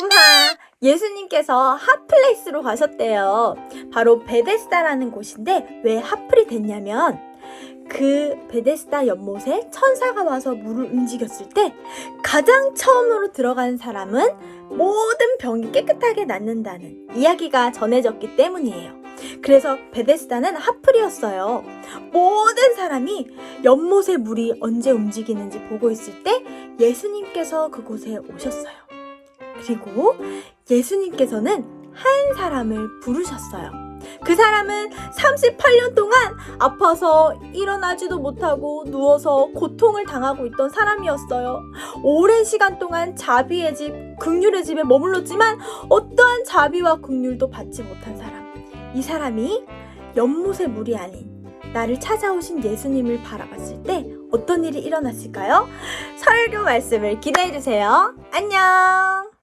꿈하 예수님께서 핫플레이스로 가셨대요. 바로 베데스다라는 곳인데 왜 핫플이 됐냐면 그 베데스다 연못에 천사가 와서 물을 움직였을 때 가장 처음으로 들어간 사람은 모든 병이 깨끗하게 낫는다는 이야기가 전해졌기 때문이에요. 그래서 베데스다는 핫플이었어요. 모든 사람이 연못의 물이 언제 움직이는지 보고 있을 때 예수님께서 그곳에 오셨어요. 그리고 예수님께서는 한 사람을 부르셨어요. 그 사람은 38년 동안 아파서 일어나지도 못하고 누워서 고통을 당하고 있던 사람이었어요. 오랜 시간 동안 자비의 집, 극률의 집에 머물렀지만 어떠한 자비와 극률도 받지 못한 사람. 이 사람이 연못의 물이 아닌 나를 찾아오신 예수님을 바라봤을 때 어떤 일이 일어났을까요? 설교 말씀을 기대해 주세요. 안녕!